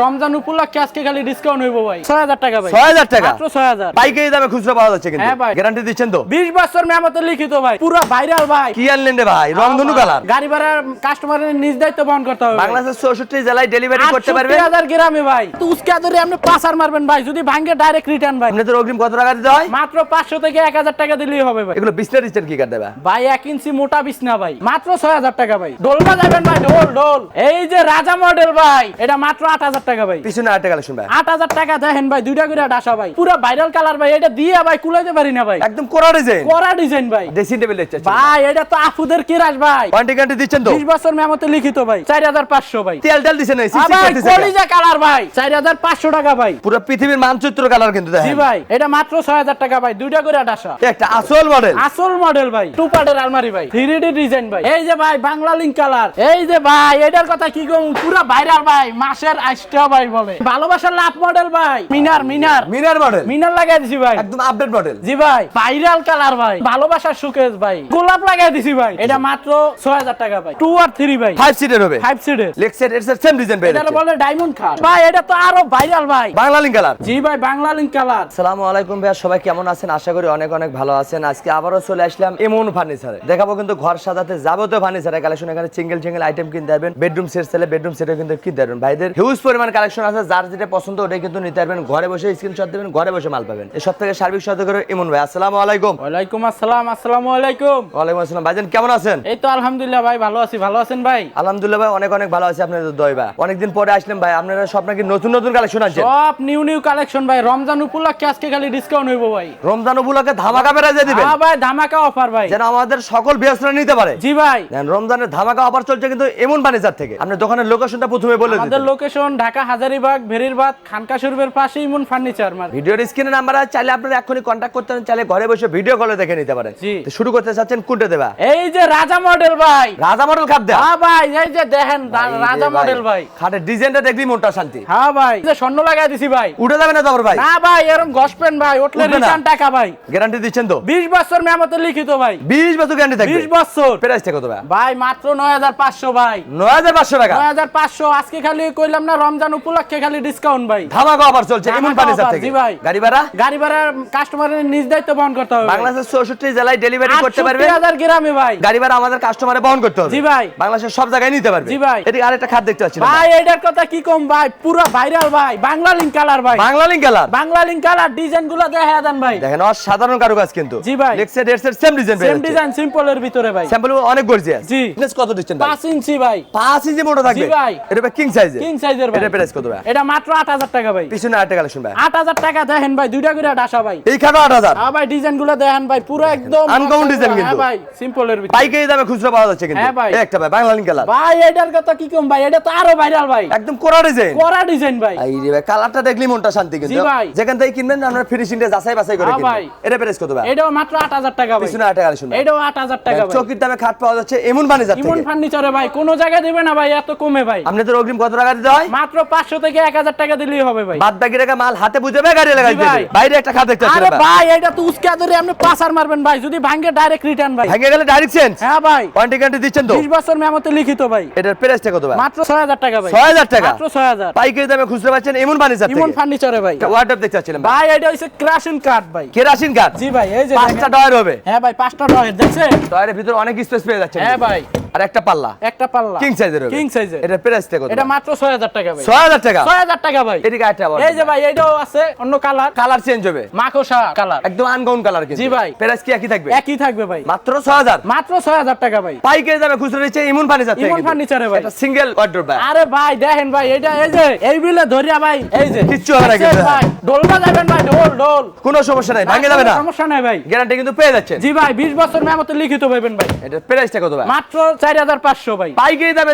রমজান উপলক্ষে আজকে খালি ডিসকাউন্ট হইব ভাই। ছয় হাজার টাকা ভাই। ছয় হাজার টাকা? মাত্র ছয় হাজার। পাইকারি দামে খুচরা পাওয়া যাচ্ছে কিন্তু। গ্যারান্টি দিচ্ছেন তো? বিশ বছর মেমতে লিখিত ভাই পুরো ভাইরাল ভাই। কি আনলেন রে ভাই? রংধনু কালার। গাড়ি ভাড়ার কাস্টমারের নিজ দায়িত্ব বহন করতে হবে। বাংলাদেশের চৌষট্টি জেলায় ডেলিভারি করতে পারবে 68,000 গ্রামে ভাই। তো উসকে ধরে আপনি পাসার মারবেন ভাই যদি ভাঙ্গে ডাইরেক্ট রিটার্ন ভাই। আপনাদের অগ্রিম কত টাকা দিতে হয়? মাত্র পাঁচশো থেকে এক হাজার টাকা দিলেই হবে ভাই। এগুলো বিছনা দিচ্ছেন কি কাট দেবা? ভাই এক ইঞ্চি মোটা বিছনা ভাই। মাত্র ছয় হাজার টাকা ভাই। ডোলমা যাবেন ভাই ডোল ডোল এই যে রাজা মডেল ভাই এটা মাত্র আট হাজার টাকা ভাই। পিছনে আটটা কালেকশন ভাই। আট হাজার টাকা দেখেন ভাই দুইটা করে ডাসা ভাই। পুরো ভাইরাল কালার ভাই এটা দিয়ে ভাই কুলাইতে পারি না ভাই। একদম কোরা ডিজাইন করা ডিজাইন ভাই। ড্রেসিং টেবিল ভাই এটা তো আফুদের কিরাস ভাই। ওয়ারেন্টি গ্যারান্টি দিচ্ছেন তো? বিশ বছর মেমতে লিখিত ভাই চার হাজার পাঁচশো ভাই। তেল তেল দিচ্ছেন এই ভাই কলিজা কালার ভাই চার হাজার পাঁচশো টাকা ভাই। পুরো পৃথিবীর মানচিত্র কালার কিন্তু জি ভাই এটা মাত্র ছয় হাজার টাকা ভাই দুইটা করে ডাসা একটা আসল মডেল আসল মডেল ভাই টু পার্টের আলমারি ভাই ডি ডিজাইন ভাই। এই যে ভাই বাংলা লিঙ্ক কালার এই যে ভাই এটার কথা কি কম? পুরো ভাইরাল ভাই মাসের আইসটা ভাই বলে। ভালোবাসার লাভ মডেল ভাই। মিনার মিনার। মিনার মডেল মিনার লাগাই দিছি ভাই। একদম আপডেট মডেল জি ভাই ভাইরাল কালার ভাই। ভালোবাসার সুকেশ ভাই। গোলাপ লাগাই দিছি ভাই। এটা মাত্র ছয় হাজার টাকা ভাই। টু আর থ্রি ভাই। ফাইভ সিটের হবে। ফাইভ সিটের লেক্সের এর সেম ডিজাইন পেয়ে এটা বলে ডায়মন্ড খাট ভাই এটা তো আরও ভাইরাল ভাই। বাংলা লিঙ্ক কালার জি ভাই বাংলা লিঙ্ক কালার আসসালামু আলাইকুম ভাইয়া সবাই কেমন আছেন? আশা করি অনেক অনেক ভালো আছেন। আজকে আবারও চলে আসলাম এমন ফার্নিচারে দেখাবো কিন্তু ঘর সাজাতে যাবতীয় ফার্নিচারের কালেকশন এখানে সিঙ্গেল সিঙ্গেল আইটেম কিনতে পারবেন বেডরুম সেট চাইলে বেডরুম সেটও কিন্তু কিনতে পারবেন ভাইদের হিউজ পরিমাণ কালেকশন আছে যার যেটা পছন্দ ওটাই কিন্তু নিতে পারবেন। ঘরে বসে স্ক্রিনশট দেবেন ঘরে বসে মাল পাবেন। এই সব থেকে সার্বিক সহায়তা করে এমন ভাই আসসালামু আলাইকুম। ওয়ালাইকুম আসসালাম আসসালামু আলাইকুম। ওয়ালাইকুম আসসালাম ভাইজান কেমন আছেন? এই তো আলহামদুলিল্লাহ ভাই ভালো আছি ভালো আছেন ভাই? আলহামদুলিল্লাহ ভাই অনেক অনেক ভালো আছে আপনাদের দয়বা অনেকদিন পরে আসলেন ভাই আপনারা সব নাকি নতুন নতুন কালেকশন আছে সব নিউ নিউ কালেকশন ভাই রমজান উপলক্ষে আজকে খালি ডিসকাউন্ট হইব ভাই। রমজান উপলক্ষে ধামাকা বেড়ে দিবেন? হ্যাঁ ভাই ধামাকা অফার ভাই। যেন আমাদের সকল ব্যবস্থা নিতে পারে। জি ভাই। রমজানের ধামাকা অফার চলছে কিন্তু এমন ফার্নিচার থেকে। আপনি দোকানের লোকেশনটা প্রথমে বলে দিন আমাদের লোকেশন ঢাকা হাজারিবাগ ভেরিরবাদ খানকা শরীফের পাশে ইমন ফার্নিচার মার ভিডিওর স্ক্রিনে নাম্বার আছে চাইলে আপনারা এখনই কন্ট্যাক্ট করতে পারেন চাইলে ঘরে বসে ভিডিও কলে দেখে নিতে পারেন। জি। তো শুরু করতে চাচ্ছেন কোনটা দেবা? এই যে রাজা মডেল ভাই। রাজা মডেল খাট দেয়া। হ্যাঁ ভাই এই যে দেখেন রাজা মডেল ভাই। খাটের ডিজাইনটা দেখলি মনটা শান্তি। হ্যাঁ ভাই এই যে স্বর্ণ লাগাই দিছি ভাই। উঠে যাবে না তারপর ভাই? না ভাই এরকম গসপেন ভাই উঠলে রিটার্ন টাকা ভাই। গ্যারান্টি দিচ্ছেন তো? বিশ বছর মেমতে লিখিত ভাই। বিশ বছর গ্যারান্টি থাকবে। বিশ বছর। প্রাইসটা কত ভাই? ভাই মাত্র নয় হাজার পাঁচশো ভাই। নয় হাজার পাঁচশো টাকা। নয় হাজার পাঁচশো আজকে খালি কইলাম না রমজান উপলক্ষে খালি ডিসকাউন্ট ভাই। ধামাকা অফার চলছে এমন ফার্নিচার থেকে। জি ভাই। গাড়ি ভাড়া? গাড়ি ভাড়ার কাস্টমারের নিজ দায়িত্ব বহন করতে হবে। বাংলাদেশের চৌষট্টি জেলায় ডেলিভারি করতে পারবে হাজার গ্রামে ভাই। গাড়ি ভাড়া আমাদের কাস্টমারে বহন করতে হবে। জি ভাই। বাংলাদেশের সব জায়গায় নিতে পারবে। জি ভাই। এদিকে আরেকটা খাট দেখতে পাচ্ছি ভাই। এটার কথা কি কম ভাই? পুরো ভাইরাল ভাই। বাংলা লিঙ্ক কালার ভাই। Bangla link colour Bangla link colour ডিজাইনগুলো দেখা দেন ভাই। দেখেন অসাধারণ কারুকাজ কিন্তু। জি ভাই। লেক্সের ডেটসের সেম ডিজাইন সেম ডিজাইন সিম্পলের ভিতরে ভাই। স্যাম্পল অনেক গর্জিয়াস জি। কত দিচ্ছেন ভাই? পাঁচ ইঞ্চি ভাই। 5 ইঞ্চি মোটা থাকবে। জি ভাই। এটা কিং সাইজে কিং সাইজের ভাই। এটা প্রাইস কত ভাই? এটা মাত্র আট হাজার টাকা ভাই। পিছনে আরেকটা কালেকশন ভাই। আট হাজার টাকা দেখেন ভাই দুইটা করে ডাসা ভাই। এই খাটো 8000 হ্যাঁ ভাই ডিজাইনগুলো দেখেন ভাই পুরো একদম design কিন্তু। হ্যাঁ ভাই সিম্পলের ভিতরে। পাইকারি দামে খুচরা পাওয়া যাচ্ছে কিন্তু। হ্যাঁ ভাই। একটা ভাই বাংলা লিঙ্ক কালার। ভাই এটার কথা কি কম ভাই? এটা তো আরও ভাইরাল ভাই। একদম কোরা ডিজাইন করা ডিজাইন ভাই। এই রে ভাই কালারটা দেখলি মনটা শান্তি কিন্তু। যেখান থেকে কিনবেন আপনারা ফিনিশিংটা যাচাই বাছাই করে হ্যাঁ কিনবেন। এটা প্রাইস কত ভাই? এটাও মাত্র আট হাজার টাকা ভাই। পিছনে কালেকশন এটাও আট হাজার টাকা ভাই। চকির দামে খাট পাওয়া যাচ্ছে এমন ফার্নিচার ইমন থেকে। ফার্নিচারে ভাই কোন জায়গায় দেবে না ভাই এত কমে ভাই। আপনাদের অগ্রিম কত টাকা দিতে হয়? মাত্র পাঁচশো থেকে এক হাজার টাকা দিলেই হবে ভাই। বাদ বাকি টাকা মাল হাতে বুঝে গাড়ি লাগাই। দেবে বাইরে একটা খাট দেখতে পাচ্ছি আরে ভাই এটা তো উস্কা ধরে আপনি পাসার মারবেন ভাই যদি ভাঙ্গে ডাইরেক্ট রিটার্ন ভাই। ভেঙে গেলে ডাইরেক্ট চেঞ্জ হ্যাঁ ভাই। ওয়ারেন্টি গ্যারান্টি দিচ্ছেন তো? বিশ বছর মেমতে লিখিত ভাই। এটার প্রাইসটা কত ভাই? মাত্র ছয় হাজার টাকা ভাই। ছয় হাজার টাকা? মাত্র ছয় হাজার। পাইকারি দামে খুচরা পাচ্ছেন এমন ফার্নিচার থেকে। ফার্নিচারে ভাই। ওয়ার্ডরোব দেখতে পাচ্ছিলাম ভাই। এটা হচ্ছে ক্রাশিং কাঠ ভাই। কেরাসিন কাঠ জি ভাই এই যে পাঁচটা। ডয়ার হবে। হ্যাঁ ভাই পাঁচটা ডয়ের দেখছেন? ডয়ারের ভিতর অনেক স্পেস পেয়ে যাচ্ছে হ্যাঁ ভাই। আর একটা পাল্লা। একটা পাল্লা। কিং সাইজের হবে। কিং সাইজের এটার প্রাইসটা কত এটা মাত্র ছয় হাজার টাকা ভাই। ছয় হাজার টাকা। ছয় হাজার টাকা ভাই। এদিকে আরেকটা এই যে ভাই এটাও আছে অন্য কালার। কালার চেঞ্জ হবে। মাকোসা কালার। একদম আনগাউন কালার কিন্তু। জি ভাই। প্রাইস কি একই থাকবে? একই থাকবে ভাই। মাত্র ছয় হাজার। মাত্র ছয় হাজার টাকা ভাই। পাইকারি দামে খুচরা দিচ্ছে ইমন ফার্নিচার থেকে ইমন ফার্নিচারে ভাই। এটা সিঙ্গেল ওয়ার্ডরোব ভাই। আরে ভাই দেখেন ভাই এটা এই যে এই বিলে ধরিয়া ভাই এই যে। কিচ্ছু হবে না কিন্তু। ভাই ডোলমা যাবেন ভাই ডোল ডোল কোনো সমস্যা নাই ভাঙে যাবে না। সমস্যা নাই ভাই। গ্যারান্টি কিন্তু পেয়ে যাচ্ছেন। জি ভাই বিশ বছর মেমতে লিখিত পাইবেন ভাই। এটার প্রাইসটা কত ভাই? মাত্র চার হাজার পাঁচশো ভাই। পাইকারি দামে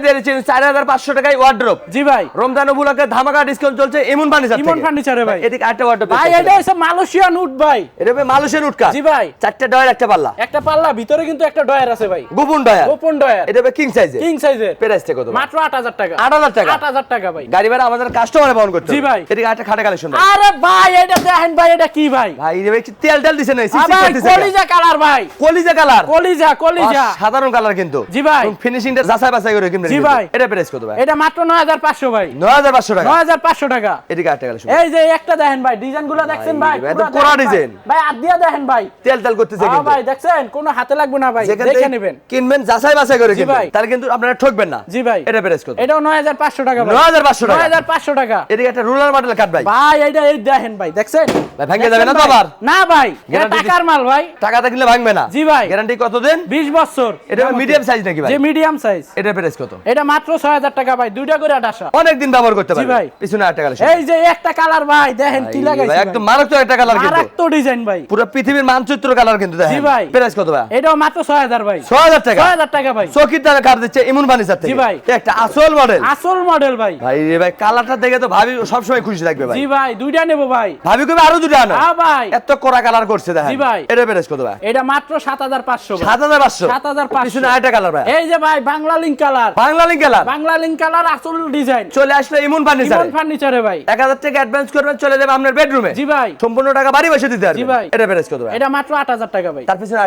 চার হাজার পাঁচশো টাকায় ওয়ার্ডরোব জি ভাই। রমজান উপলক্ষে ধামাকা ডিসকাউন্ট চলছে ইমন ফার্নিচার ইমন ফার্নিচারে ভাই। এদিকে ওয়ার্ডরোব ভাই এটা হচ্ছে মালয়েশিয়ান উড ভাই। এটা মালয়েশিয়ান উটকা জি ভাই। চারটা ডয়ার একটা পাল্লা। একটা পাল্লা ভিতরে কিন্তু একটা ডয়ার আছে ভাই। গোপন ডয়ার ওপেন ডয়ার এটা হবে কিং সাইজে কিং প্রাইসটা কত মাত্র আট হাজার টাকা। আট হাজার টাকা। আট হাজার টাকা ভাই। গাড়ি ভাড়া আমাদের কাস্টমারে বহন করতে জি ভাই। এদিকে খাটে কালেকশন আরে ভাই এটা দেখেন ভাই এটা কি ভাই? ভাই ভাই কি তেল তেল দিছে না ভাই কলিজা কালার ভাই। কলিজা কালার কলিজা কলিজা। সাধারণ কালার কিন্তু। জি ভাই। ভাই ফিনিশিংটা যাচাই বাছাই করে কিনবেন জি ভাই। এটা প্রাইস কত ভাই? এটা মাত্র নয় হাজার পাঁচশো ভাই। 9500 টাকা। নয় হাজার পাঁচশো টাকা। এদিকে আট টাকা এই যে একটা দেখেন ভাই ডিজাইন দেখছেন ভাই? ভাই, একদম কোরা ডিজাইন। ভাই হাত দিয়ে দেখেন ভাই। তেল তেল করতেছে কিন্তু। ভাই দেখছেন? কোনো হাতে লাগবে না ভাই। দেখে নেবেন। কিনবেন যাচাই বাছাই করে কিনবেন। তাহলে কিন্তু আপনারা ঠকবেন না। জি ভাই। এটা প্রাইস কত? এটাও নয় হাজার পাঁচশো টাকা ভাই। 9500 টাকা। নয় হাজার পাঁচশো টাকা। এদিকে একটা রুলার মডেল কাট ভাই। ভাই এটা এই দেখেন ভাই দেখছেন? ভাই, ভেঙে যাবে না তো আবার? না ভাই এটা টাকার মাল ভাই। টাকাটা কিনলে ভাঙবে না। জি ভাই। গ্যারান্টি কত দিন? বিশ বছর। এটা মিডিয়াম সাইজ নাকি ভাই? মিডিয়াম সাইজ এটা প্রাইস কত? এটা মাত্র ছয় হাজার টাকা ভাই দুইটা করে আটাশা অনেক দিন ব্যবহার করতে পারবেন ভাই। পিছনে আট টাকা এই যে একটা কালার ভাই দেখেন কি লাগাইছে একদম মারাত্মক একটা কালার কিন্তু। মারাত্মক ডিজাইন ভাই। পুরো পৃথিবীর মানচিত্র কালার কিন্তু দেখেন। জি ভাই। প্রাইস কত ভাই? এটাও মাত্র ছয় হাজার ভাই। 6000 টাকা। ছয় হাজার টাকা ভাই। চকির দামে কাট দিচ্ছে ইমন ফার্নিচার থেকে। জি ভাই। একটা আসল মডেল আসল মডেল ভাই। ভাই রে ভাই কালারটা দেখে তো ভাবি সবসময় খুশি থাকবে ভাই। জি ভাই দুইটা নেব ভাই। ভাবি কবে আরও দুটো আনো। হ্যাঁ ভাই। এত কড়া কালার করছে দেখেন। জি ভাই। এটা প্রাইস কত ভাই? এটা মাত্র সাত হাজার পাঁচশো সাত হাজার পাঁচশো। 7500 পিছনে আরেকটা কালার ভাই। এই যে ভাই Bangla link colour Bangla link colour Bangla link colour আসল ডিজাইন চলে আসলে ইমন ফার্নিচার ইমন ফার্নিচারে ভাই। এক হাজার টাকা অ্যাডভান্স করবেন চলে যাবে আপনার বেডরুমে জি ভাই। সম্পূর্ণ টাকা বাড়ি বসে দিতে জি ভাই। এটা প্রাইস কত ভাই? এটা মাত্র আট হাজার টাকা ভাই। তার পিছনে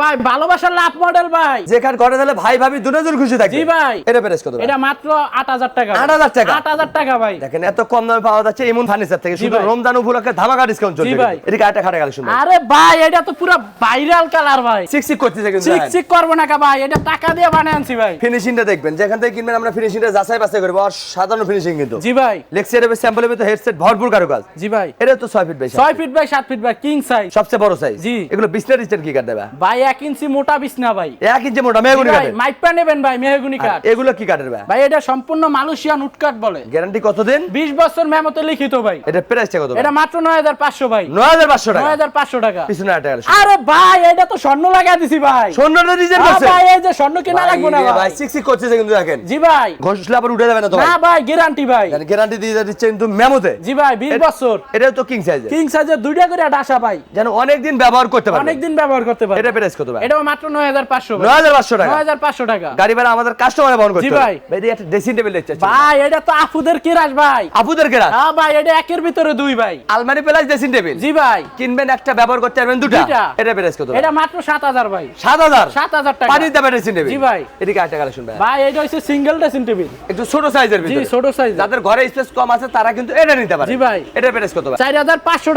ভাই। ভালোবাসার লাভ মডেল ভাই। যেখানে তাহলে ভাই ভাবি দুজন খুশি থাকবে। জি ভাই। এটা প্রাইস কত ভাই? এটা মাত্র আট হাজার টাকা 8,000 টাকা? আট হাজার টাকা ভাই। দেখেন এত কম দামে পাওয়া যাচ্ছে ইমন ফার্নিচার থেকে। শুধু। রমজান উপলক্ষে ধামাকা ডিসকাউন্ট চলছে জি ভাই। এদিকে আরেকটা খাটা কালেকশন আরে ভাই এটা তো পুরো ভাইরাল কালার ভাই। সিক্স সিক্স করতেছে কিন্তু চিক চিক করব না কা ভাই এটা টাকা দিয়ে বানিয়ে আনছি ভাই। ফিনিশিংটা দেখবেন। যেখান থেকে কিনবেন আমরা ফিনিশিংটা যাচাই বাছাই করব। আর সাধারণ ফিনিশিং কিন্তু। জি ভাই। লেক্সিয়ার স্যাম্পলের ভিতরে হেডসেট ভরপুর কারুকাজ। জি ভাই। এটা তো ছয় ফিট বেশি। ছয় ফিট বাই সাত ফিট বাই কিং সাইজ সবচেয়ে বড় সাইজ জি। এগুলো বিসনেস রিস্টের কি কাট দেবা ভাই এক ইঞ্চি মোটা বিছনা ভাই। এক ইঞ্চি মোটা মেহগুনি ভাই কাটের মাইপা নেবেন ভাই মেহগুনি কাঠ। এগুলো কি কাটের ভাই? ভাই এটা সম্পূর্ণ মালয়েশিয়ান উটকাট বলে। গ্যারান্টি কতদিন? বিশ বছর মেমতে লিখিত ভাই। এটা প্রাইসটা কত এটা মাত্র নয় হাজার পাঁচশো ভাই। নয় হাজার পাঁচশো টাকা। হাজার পাঁচশো টাকা। পিছনে আট টাকা আরে ভাই এটা তো স্বর্ণ লাগাই দিছি ভাই। সৌন্দর্য ডিজাইন আ করছে ভাই এই যে স্বর্ণ কেনা লাগবে না ভাই। ভাই সিক্স সিক্স করতেছে কিন্তু দেখেন। জি ভাই। ঘষলে আবার উঠে যাবে না তো না ভাই গ্যারান্টি ভাই। গ্যারান্টি দিয়ে দিচ্ছে কিন্তু মেমোতে। জি ভাই বিশ বছর। এটা তো কিং সাইজ কিং সাইজের দুইটা করে ডাসা ভাই যেন অনেক দিন ব্যবহার করতে পারবে। অনেকদিন ব্যবহার করতে পারে এটা প্রাইস কত ভাই? এটাও মাত্র নয় হাজার পাঁচশো নয় হাজার পাঁচশো টাকা। নয় হাজার পাঁচশো টাকা। গাড়ি ভাড়া আমাদের কাস্টমারে বহন করতে জি ভাই। ভাই একটা ড্রেসিং টেবিল দেখতে ভাই এটা তো আপুদের কিরাস ভাই। আপুদের কেরা হ্যাঁ ভাই এটা একের ভিতরে দুই ভাই। আলমারি প্লাস ড্রেসিং টেবিল জি ভাই। কিনবেন একটা ব্যবহার করতে পারবেন দুটা। এটা প্রাইস কত এটা মাত্র সাত হাজার ভাই। সাত হাজার? সাত হাজার টাকা। পানির দামে ড্রেসিং টেবিল জি ভাই। এদিকে একটা কালেকশন ভাই। ভাই এটা হচ্ছে সিঙ্গেল ড্রেসিং টেবিল একটু ছোট সাইজের জি ছোট সাইজ যাদের ঘরে স্পেস কম আছে তারা কিন্তু এটা নিতে পারে। জি ভাই। প্রাইস কত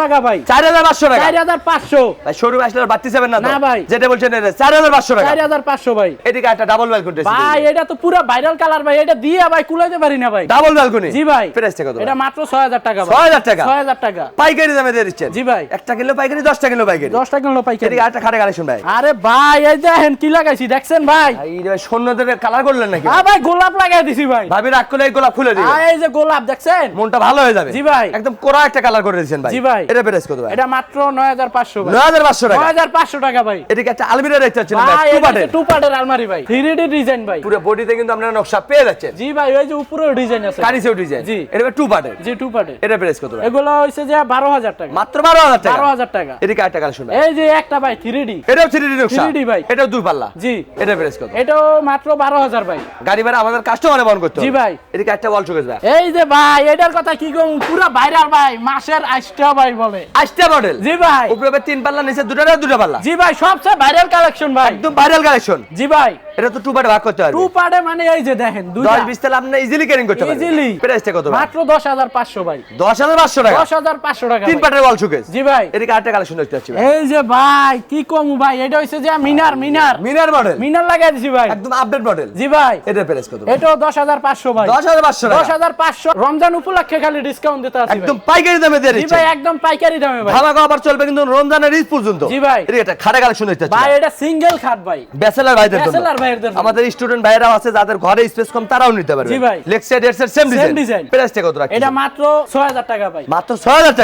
টাকা ভাই। চার হাজার পাঁচশো টাকা? চার হাজার পাঁচশো। ভাই শোরুম আসলে আর বাড়তি যাবেন না না ভাই। যেটা বলছেন এটা চার হাজার পাঁচশো টাকা। চার হাজার পাঁচশো ভাই। এদিকে একটা ডাবল ব্যালকনি ভাই এটা তো পুরো ভাইরাল কালার ভাই এটা দিয়ে ভাই কুলাইতে পারি না ভাই। ডাবল ব্যালকনি জি ভাই। প্রাইসটা কত এটা মাত্র ছয় হাজার টাকা ভাই। পাইকারি দামে দিয়ে দিচ্ছেন? জি ভাই। একটা কিলো পাইকারি দশটা কিলো পাইকারি? দশটা কিলো পাইকারি। এদিকে একটা খাটে কালেকশন ভাই। আরে ভাই এই দেখেন কি লাগাইছি দেখছেন ভাই? ভাই এই ভাই সৈন্যদের কালার করলেন নাকি? ভাই গোলাপ লাগাই দিছি ভাই। ভাবি রাগ করলে এই গোলাপ খুলে দিবেন। আর এই যে গোলাপ দেখছেন? মনটা ভালো হয়ে যাবে। জি ভাই। একদম কোরা একটা কালার করে দিয়েছেন ভাই। জি ভাই। এটা প্রাইস কত ভাই? এটা মাত্র নয় হাজার পাঁচশো ভাই। নয় হাজার পাঁচশো টাকা। নয় হাজার পাঁচশো টাকা ভাই। এদিকে একটা আলমিরা দেখতে পাচ্ছেন ভাই টু পার্টের টু পার্টের আলমারি ভাই। থ্রি ডি ডিজাইন ভাই। পুরো বডিতে কিন্তু আপনারা নকশা পেয়ে যাচ্ছেন। জি ভাই ওই যে উপরেও ডিজাইন আছে। কারিসেও ডিজাইন জি। এটা টু পার্টের জি টু পার্টের এটা প্রাইস কত ভাই? এগুলো হইছে যে বারো হাজার টাকা। মাত্র বারো হাজার টাকা। বারো হাজার টাকা। এদিকে একটা কালেকশন ভাই এই যে একটা ভাই থ্রি ডি এটাও থ্রি ডি নকশা। 3D ভাই। এটাও দুই পাল্লা। জি। এটা প্রাইস কত? এটাও মাত্র বারো হাজার ভাই। গাড়ি ভাড়া আমাদের কাস্টমারে বহন করতে জি ভাই। এদিকে একটা ওয়াল শোকেস ভাই এই যে ভাই এটার কথা কি কম? পুরা ভাইরাল ভাই মাসের আইসটা ভাই বলে। আষ্টটা মডেল জি ভাই। উপরে তিন পাল্লা নিচে দুটা না দুটা পাল্লা। জি ভাই সবচেয়ে ভাইরাল কালেকশন ভাই। একদম ভাইরাল কালেকশন জি ভাই। এটা তো টু পার্টে ভাগ করতে টু পার্টে মানে এই যে দেখেন দুইটা। দশ বিশ তাহলে আপনি ইজিলি ক্যারিং করতে পারবেন Easily। প্রাইসটা কত মাত্র দশ হাজার পাঁচশো ভাই। দশ হাজার পাঁচশো টাকা। দশ হাজার পাঁচশো টাকা তিন। পার্টের ওয়াল শোকেস জি ভাই। এদিকে আরেকটা কালেকশন দেখতে পাচ্ছি এই যে ভাই কি কম ভাই এটা হইছে যে মিনার মিনার। মিনার মডেল মিনার লাগাই দিছি ভাই। একদম আপডেট মডেল জি ভাই। এটা প্রাইস কত? এটাও হাজার পাঁচশো ভাই। দশ হাজার পাঁচশো দশ হাজার পাঁচশো। রমজান উপলক্ষে খালি ডিসকাউন্ট দিতে আছি একদম পাইকারি দামে দিয়ে জি দিচ্ছে। ভাই একদম পাইকারি দামে ভাই। ধামাকা অফার চলবে কিন্তু রমজানের ঈদ পর্যন্ত। জি ভাই। এদিকে একটা কালেকশন দেখতে ভাই ভাই। এটা সিঙ্গেল খাট ভাই। ব্যাচেলার ভাইদের জন্য। ব্যাচেলার ভাইয়েরদের আমাদের স্টুডেন্ট ভাইরাও আছে যাদের ঘরে স্পেস কম তারাও নিতে পারবে। জি ভাই। লেক্সার ডেটসের সেম ডিজাইন প্রাইসটা কত রাখছেন? এটা মাত্র ছয় হাজার টাকা ভাই। মাত্র 6000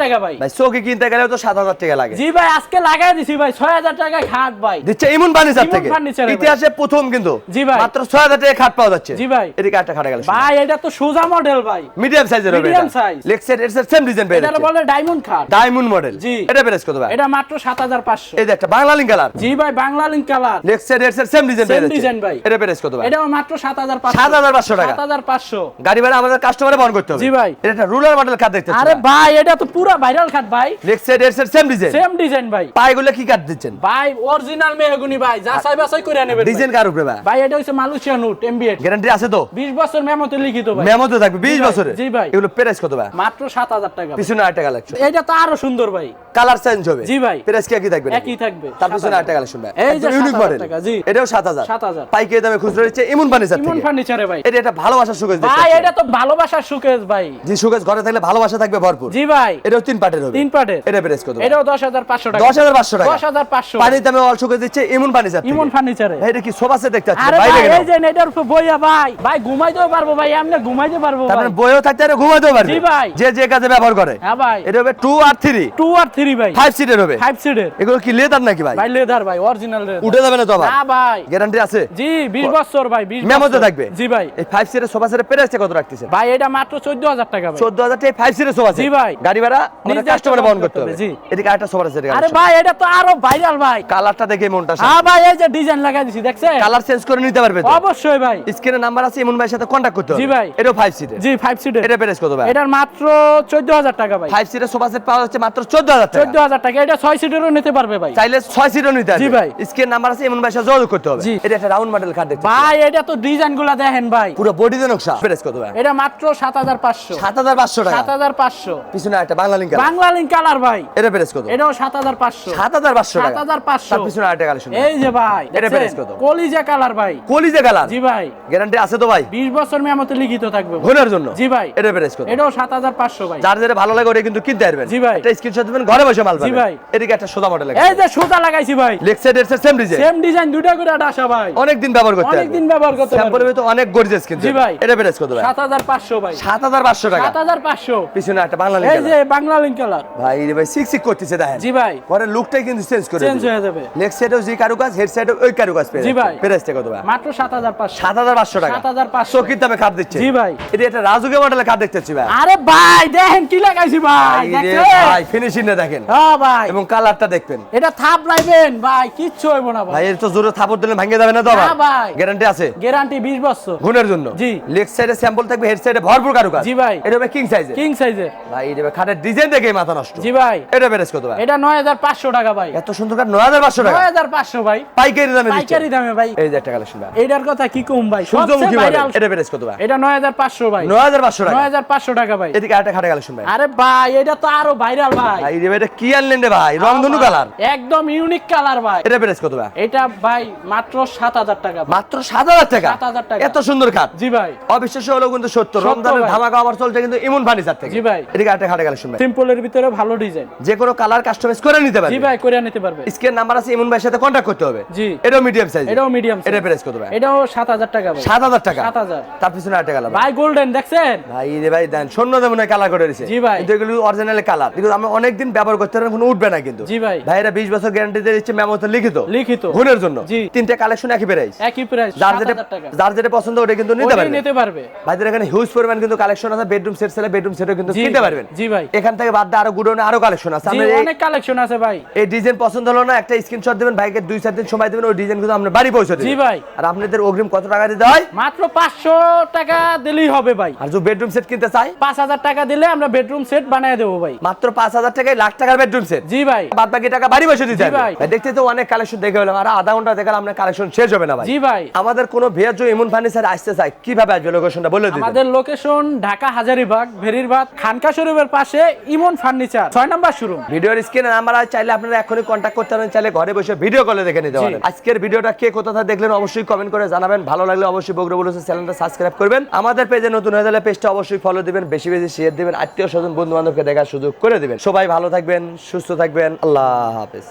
টাকা? ভাই। কিনতে গেলেও তো 7000 টাকা লাগে। জি ভাই আজকে লাগাই দিছি ভাই ছয় হাজার টাকা খাট ভাই। দিচ্ছে ইমন ফার্নিচার থেকে। ইতিহাসে প্রথম কিন্তু। জি ভাই। মাত্র 6000 টাকা খাট পাওয়া যাচ্ছে। জি ভাই। এদিকে একটা খাটা গেল ভাই এটা তো সোজা মডেল ভাই। মিডিয়াম সাইজের হবে Medium size। লেক্সার ডেটসের সেম ডিজাইন পেয়ে এটা বলে ডায়মন্ড খাট ডায়মন্ড মডেল জি। এটা প্রাইস কত ভাই? এটা মাত্র সাত হাজার পাঁচশো। এই যে একটা বাংলা লিঙ্ক কালার জি ভাই বাংলা লিঙ্ক কালার লেক্সার ডেটসের same design design Same design ভাই। এটা প্রাইস কত ভাই? এটাও মাত্র সাত হাজার পাঁচশো। 7,500 টাকা। সাত হাজার পাঁচশো। গাড়ি ভাড়া আমাদের কাস্টমারে বহন করতে হবে। জি ভাই। এটা রুলার মডেল কাট দেখতে আরে ভাই এটা তো পুরো ভাইরাল খাট ভাই। সাইড এর সেম ডিজাইন সেম ডিজাইন ভাই। পায়গুলো কি কাট দিচ্ছেন? ভাই অরিজিনাল মেহগুনি ভাই। যাচাই বাছাই করে নেবেন ভাই। ডিজাইন কার উপরে ভাই? ভাই এটা হচ্ছে মালয়েশিয়া নোট এমবিএড গ্যারান্টি আছে তো? 20 বছর মেমোতে লিখিত ভাই। মেমো তো থাকবে 20 বছরে। জি ভাই। এগুলো প্রাইস কত ভাই? মাত্র 7000 টাকা। পিছনে আরেকটা কালেকশন এটা তো আরও সুন্দর ভাই। কালার চেঞ্জ হবে। জি ভাই। প্রাইস কি একই থাকবে একই থাকবে তার পিছনে 7,000 আরেকটা কালেকশন ভাই। এই যে ইউনিক মডেল জি। এটাও 7000 7,000 পাইকারি দামে খুচরা ফার্নিচার ফার্নিচারে ভাই। এটা একটা ভালোবাসার ভাই এটা তো ভালোবাসার ভাই। সুকেশ ঘরে থাকলে ভালোবাসা থাকবে ভরপুর। জি ভাই। এটাও তিন পার্টের হবে। তিন পাটের। এটা প্রাইস কত এটাও 10500 টাকা। 10500 টাকা। 10500 পানির দামে অল দিচ্ছে ইমন ফার্নিচার ইমন ফার্নিচারে ভাই, এটা কি সোফা সেট দেখতে ভাই এই যে এটার উপর বইয়া ভাই। ভাই ঘুমাইতেও পারব ভাই এমনি ঘুমাইতে পারব ভাই। তারপরে বইও থাকতে আর পারবে। জি ভাই। যে যে কাজে ব্যবহার করে। হ্যাঁ ভাই। এটা হবে 2 আর 3 টু আর থ্রি ভাই। 5 সিটের হবে। ফাইভ সিটের এগুলো কি লেদার নাকি ভাই? ভাই লেদার ভাই অরিজিনাল লেদার উঠে যাবে না তো না ভাই। গ্যারান্টি আছে? জি 20 বছর ভাই 20 মেমোতে থাকবে? জি ভাই। এই 5 সিটের সোফা সেটের প্রাইস কত রাখতেছেন ভাই এটা মাত্র 14000 টাকা ভাই। 14000 টাকা 5 সিটের সোফা সেট জি ভাই। গাড়ি ভাড়া আমাদের নিজে কাস্টমারে বহন করতে হবে। জি। এদিকে আরেকটা সোফা আরে ভাই এটা তো আরও ভাইরাল ভাই। কালারটা দেখে মনটা হ্যাঁ ভাই এই যে ডিজাইন লাগাই দিছি দেখছেন? কালার চেঞ্জ করে নিতে পারবে অবশ্যই ভাই। স্ক্রিনে নাম্বার আছে ইমন ভাইয়ের সাথে কন্টাক্ট করতে জি ভাই। এটাও 5 সিটের জি 5 সিটের এটা প্রাইস কত ভাই? এটার মাত্র 14000 টাকা ভাই। 5 সিটের সোফা সেট পাওয়া যাচ্ছে মাত্র 14000 টাকা। 14000 টাকা। এটা 6 সিটেরও নিতে পারবে ভাই। চাইলে 6 সিটও নিতে পারবে। জি ভাই। স্ক্রিন নাম্বার আছে ইমন ভাইয়ের সাথে যোগাযোগ করতে হবে। এটা একটা রাউন্ড মডেল কার্ড দেখতে ভাই এটা তো ডিজাইনগুলা দেখেন ভাই। পুরো বডিতে নকশা। প্রাইস কত ভাই? এটা মাত্র 7500 7500 টাকা। 7500 পিছনে একটা Bangla link Bangla link colour ভাই। এটা প্রাইস কত? এটাও 7500 7500 টাকা। 7500 তার পিছনে আরেকটা কালেকশন এই যে ভাই এটা price কত? কলিজা কালার ভাই। কলিজা কালার জি ভাই। গ্যারান্টি আছে তো ভাই? 20 বছর মেয়ামতে লিখিত থাকবে। ঘোরার জন্য? জি ভাই। এটা প্রাইস কত? এটাও 7500 ভাই। যার যেটা ভালো লাগে ওটা কিন্তু কিনতে পারবেন। জি ভাই। এটা স্ক্রিনশট দিবেন ঘরে বসে মাল পাবেন। ভাই। এদিকে একটা সোজা মডেল এই যে সুতা লাগাইছি ভাই। সাইড এর সেম ডিজাইন সেম ডিজাইন দুইটা করে আসা ভাই। অনেক দিন ব্যবহার করতে অনেক দিন ব্যবহার করতে স্যাম্পলের পারবে ভিতর অনেক গর্জিয়াস কিন্তু। জি ভাই। এটা প্রাইস কত ভাই? 7500 ভাই। 7500 টাকা। 7500 পিছনে একটা বাংলা এই যে বাংলা লিঙ্ক কালার ভাই রে ভাই সিক সিক করতেছে দেখেন। জি ভাই। পরে লুকটাই কিন্তু চেঞ্জ করে চেঞ্জ হয়ে যাবে। সাইডেও যে কারুকাজ হেড সাইডেও ওই কারুকাজ পেয়ে জি ভাই। প্রাইসটা কত ভাই? মাত্র 7500 7500 টাকা। 7500 চকির দামে খাট দিচ্ছে। জি ভাই। এটা একটা রাজুকে মডেলের খাট দেখতেছি ভাই। আরে ভাই দেখেন কি লাগাইছি ভাই ভাই? ফিনিশিং দেখেন। হ্যাঁ ভাই। এবং কালারটা দেখবেন। এটা থাপ লাইবেন ভাই কিচ্ছু হইব না ভাই। ভাই এর তো জোরে থাপড় দিলে ভাঙে যাবে না তো আবার। ভাই। গ্যারান্টি আছে? গ্যারান্টি 20 বছর। গুণের জন্য। জি। লেগ সাইডে স্যাম্পল থাকবে হেড সাইডে ভরপুর কারুকাজ। জি ভাই। এটা হবে কিং সাইজে কিং সাইজের ভাই এটা খাটের ডিজাইন দেখে মাথা নষ্ট। জি ভাই। এটা প্রাইস কত ভাই? এটা 9500 টাকা ভাই। এত সুন্দর কাঠ 9500 টাকা। 9500 ভাই। পাইকারি দামে পাইকারি দামে ভাই। এই যে একটা কালেকশন ভাই। এইটার কথা কি কম ভাই? সূর্যমুখী মডেল এটা প্রাইস কত ভাই? এটা 9500 ভাই। 9500 টাকা। 9500 টাকা ভাই। এদিকে আরেকটা খাটে কালেকশন ভাই আরে ভাই এটা তো আরও ভাইরাল ভাই। রে এটা কি আনলেন রে ভাই? রংধনু কালার। একদম ইউনিক কালার ভাই। এটা প্রাইস কত ভাই? এটা ভাই মাত্র 7000 টাকা। মাত্র 7000 টাকা? 7,000 টাকা। এত সুন্দর কাঠ জি ভাই। অবিশ্বাস্য হলেও কিন্তু সত্য রমজানের ধামাকা আবার চলছে কিন্তু ইমন ফার্নিচার থেকে। জি ভাই। এদিকে আরেকটা খাটে কালেকশন ভাই সিম্পলের ভিতরে ভালো ডিজাইন যে কোনো কালার কাস্টমাইজ করে নিতে জি ভাই করে নিতে পারবে। স্ক্রিন নাম্বার আছে ইমন ভাইয়ের সাথে কন্টাক্ট করতে হবে। জি। এটাও মিডিয়াম সাইজ এটাও মিডিয়াম এটা প্রাইস কত ভাই? এটাও 7000 টাকা ভাই। 7000 টাকা। 7000 তার পিছনে আরেকটা কালার ভাই। গোল্ডেন দেখছেন? ভাই রে ভাই দেন শূন্য দেমন কালার করে দিয়েছে জি ভাই। কিন্তু এগুলো অরিজিনাল কালার কিন্তু আমরা অনেক দিন ব্যবহার করতে পারবেন কোনো উঠবে না কিন্তু। জি ভাই। ভাইরা 20 বছর গ্যারান্টি দিয়ে দিচ্ছে মেমোতে লিখিত। লিখিত। গুণের জন্য। তিনটা কালেকশন একই প্রাইস একই প্রাইস যার যেটা যার যেটা পছন্দ ওটা কিন্তু নিতে ওটাই নিতে পারবে। ভাইদের এখানে হিউজ পরিমাণ কিন্তু কালেকশন আছে বেডরুম সেট সেলে বেডরুম সেটও কিন্তু কিনতে পারবেন। জি ভাই। এখান থেকে বাদ দিয়ে আরও গুডনে আরও কালেকশন আছে। জি অনেক কালেকশন আছে ভাই। এই ডিজাইন পছন্দ হলো না একটা স্ক্রিনশট দিবেন ভাইকে দুই চার দিন সময় দিবেন ওই ডিজাইন কিন্তু আমরা বাড়ি পৌঁছে জি ভাই। আর আপনাদের অগ্রিম কত টাকা দিতে হয়? মাত্র 500 টাকা দিলেই হবে ভাই। আর যদি বেডরুম সেট কিনতে চাই? 5000 টাকা দিলে আমরা বেডরুম সেট বানিয়ে দেবো ভাই। মাত্র পাঁচ হাজার টাকায় লাখ টাকার বেডরুম সেট জি ভাই। বাদ বাকি টাকা বাড়ি বসে দিতে হবে। ভাই। দেখতে তো অনেক কালেকশন দেখে হলাম। আর আধা ঘণ্টা দেখালে আপনার কালেকশন শেষ হবে না ভাই। জি ভাই। আমাদের কোনো এমন ফার্নিচার আসতে চায় কীভাবে আসবে লোকেশনটা বলে দিন আমাদের লোকেশন ঢাকা হাজারিবাগ ভেরিরবাগ খানকা শরীফের পাশে ইমন ফার্নিচার ছয় নম্বর শোরুম ভিডিওর স্ক্রিনে নাম্বার আছে চাইলে আপনারা এখনই কন্ট্যাক্ট করতে পারেন চাইলে ঘরে বসে ভিডিও কলে দেখে নিতে। পারেন। আজকের ভিডিওটা কে কোথা দেখলেন অবশ্যই কমেন্ট করে জানাবেন। ভালো লাগলে অবশ্যই বগরে বলেছে চ্যানেলটা সাবস্ক্রাইব করবেন। আমাদের পেজে নতুন হয়ে গেলে পেজটা অবশ্যই ফলো দিবেন, বেশি বেশি শেয়ার দিবেন, আত্মীয় স্বজন বন্ধু বান্ধবকে দেখার সুযোগ করে দিবেন। সবাই ভালো থাকবেন, সুস্থ থাকবেন, আল্লাহ হাফেজ।